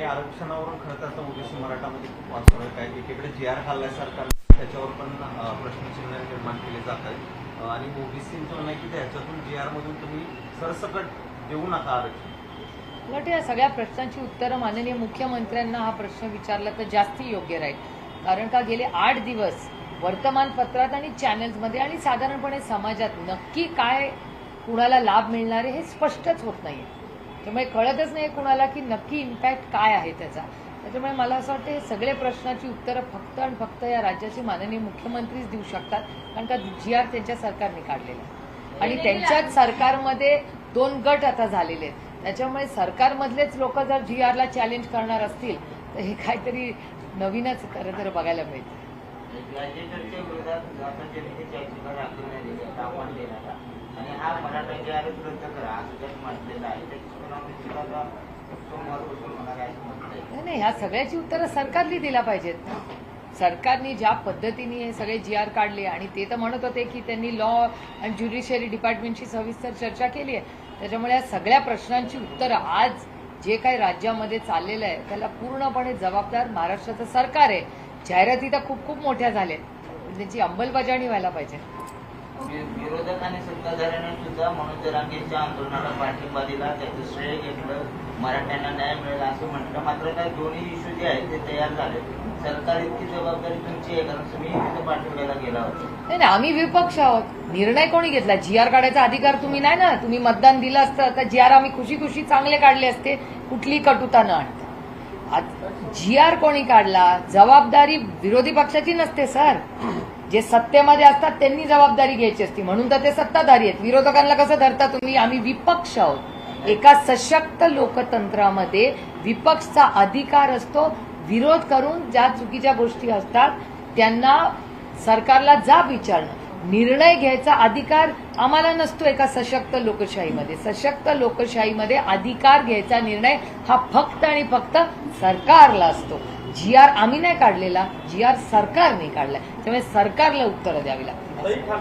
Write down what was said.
या आरक्षणावरून खरं तर आता ओबीसी मराठामध्ये खूप वाद सुरू आहे काय एकीकडे जी आर खाल्ल्या सरकार त्याच्यावर पण प्रश्नचिन्ह निर्माण केले जात आहेत. आणि ओबीसीचं म्हणणं की त्याच्यातून जी आर मधून तुम्ही सरसकट देऊ नका आरक्षण. मला या सगळ्या प्रश्नांची उत्तरं माननीय मुख्यमंत्र्यांना हा प्रश्न विचारला तर जास्ती योग्य राहील. कारण का गेले आठ दिवस वर्तमानपत्रात आणि चॅनल्समध्ये आणि साधारणपणे समाजात नक्की काय कुणाला लाभ मिळणार आहे हे स्पष्टच होत नाही त्यामुळे कळतच नाही कुणाला की नक्की इम्पॅक्ट काय आहे त्याचा. त्याच्यामुळे मला असं वाटतं हे सगळे प्रश्नाची उत्तरं फक्त आणि फक्त या राज्याचे माननीय मुख्यमंत्रीच देऊ शकतात कारण का जी आर त्यांच्या सरकारने काढलेला आहे. आणि त्यांच्याच सरकारमध्ये दोन गट आता झालेले आहेत. त्याच्यामुळे सरकारमधलेच लोक जर जी आरला चॅलेंज करणार असतील तर हे काहीतरी नवीनच खरं तर बघायला मिळतं हा मराठा जे आहे रद्द करा. असं त्यात म्हटलेलं आहे सोमवारपासून नाही नाही ह्या सगळ्याची उत्तरं सरकारने दिला पाहिजेत ना. सरकारने ज्या पद्धतीने हे सगळे जी आर काढले आणि ते तर म्हणत होते की त्यांनी लॉ आणि ज्युडिशियरी डिपार्टमेंटशी सविस्तर चर्चा केली आहे. त्याच्यामुळे या सगळ्या प्रश्नांची उत्तरं आज जे काही राज्यामध्ये चाललेलं आहे त्याला पूर्णपणे जबाबदार महाराष्ट्राचं सरकार आहे. जाहिराती तर खूप खूप मोठ्या झाल्या पण त्याची अंमलबजावणी व्हायला पाहिजे. विरोधक आणि सत्ताधाऱ्यांनी सुद्धा मनोज जरांगेच्या आंदोलनाला पाठिंबा दिला. त्याचं श्रेय घेतलं. मराठ्यांना न्याय मिळेल असं म्हटलं. मात्र काय दोन्ही इश्यू जे आहेत ते तयार झाले. सरकार इतकी जबाबदारी तुमची आहे कारण तुम्ही तिथे पाठिंब्याला गेला होता नाही आम्ही विपक्ष आहोत. निर्णय कोणी घेतला? जी आर काढायचा अधिकार तुम्ही नाही ना. तुम्ही मतदान दिलं असतं. तर जी आर आम्ही खुशी खुशी चांगले काढले असते. कुठली कटुता न आणता. जी आर कोणी काढला? जबाबदारी विरोधी पक्षाची नसते सर. जे सत्तेमध्ये असतात त्यांनी जबाबदारी घ्यायची असती. म्हणून तर ते सत्ताधारी आहेत. विरोधकांना कसं धरता तुम्ही? आम्ही विपक्ष आहोत. एका सशक्त लोकतंत्रामध्ये विपक्षचा अधिकार असतो. विरोध करून ज्या चुकीच्या गोष्टी असतात त्यांना सरकारला जाब विचारणं. निर्णय घ्यायचा अधिकार आम्हाला नसतो एका सशक्त लोकशाहीमध्ये. सशक्त लोकशाहीमध्ये अधिकार घ्यायचा निर्णय हा फक्त आणि फक्त सरकारला असतो. जी आर आम्ही नाही काढलेला जी आर सरकारने काढलाय. त्यामुळे सरकारला उत्तरं द्यावी लागतील.